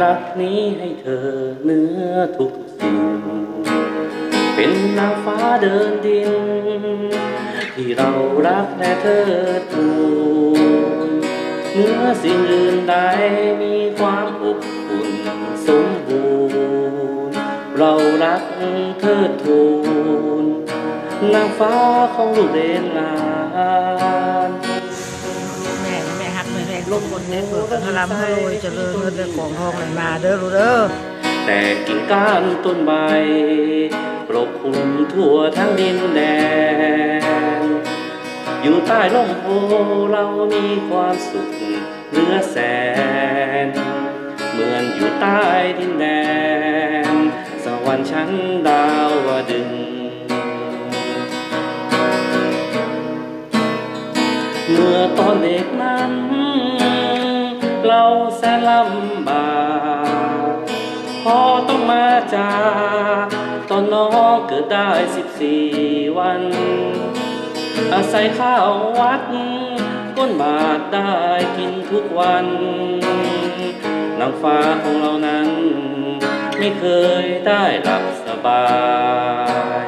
รักนี้ให้เธอเหนื้อทุกสิ่ง เป็นนางฟ้าเดินดิน ที่เรารักและเธอทูลเหนื้อสิ่งอื่นใดมีความอบอุ่นสมบูรณ์ เรารักเธอทูลนางฟ้าของลูกเรนลา ฮักแม่แม่ลูกคนแม่เปิดกันทลำให้รวยเจริญเงินได้ของทองไหลมาเด้อลูกเด้อแต่กิ่งก้านต้นใบปกคลุมทั่วทั้งดินแดน อยู่ใต้ร่มโพเรามีความสุขเหลือแสน เหมือนอยู่ใต้ดินแดน สวรรค์ชั้นดาวดึงเมื่อตอนเด็กนั้น เราแสนลำบากพอต้องมาจากตอนน้องเกิดได้สิบสี่วัน อาศัยข้าววัด ก้นบาทได้กินทุกวันนางฟ้าของเรานั้น ไม่เคยได้หลับสบาย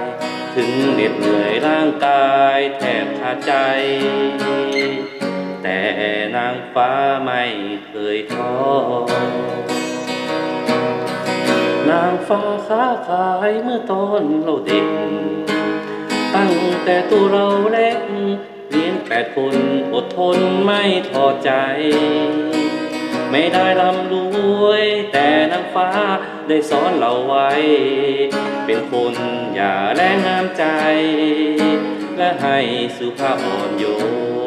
ถึงเหน็ดเหนื่อยร่างกายแทบขาดใจางฟ้าไม่เคยท้อนางฟ้าค้าขายเมื่อตอนเราเด็ก ตั้งแต่ตัวเราเล็กเลี้ยงแปดคนอดทนไม่ท้อใจ ไม่ได้ร่ำรวย แต่นางฟ้าได้สอนเราไว้ เป็นคนอย่าแรงงามใจ และให้สุภาพอ่อนโยน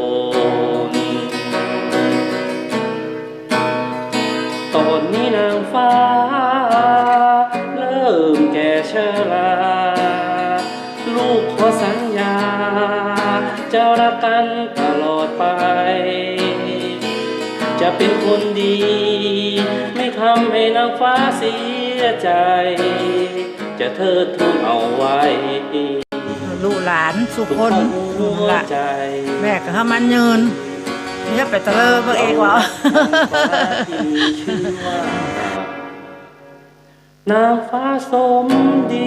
จะรักกันตลอดไป จะเป็นคนดี ไม่ทำให้นางฟ้าเสียใจ จะเทิดทูนเอาไว้ลูกหลานสุขทุกคนหัวละใจแม่ก็ให้มันยืนนี่ไปตะเลอเบิ่งเองวะที่มีชื่อว่านางฟ้าสมดี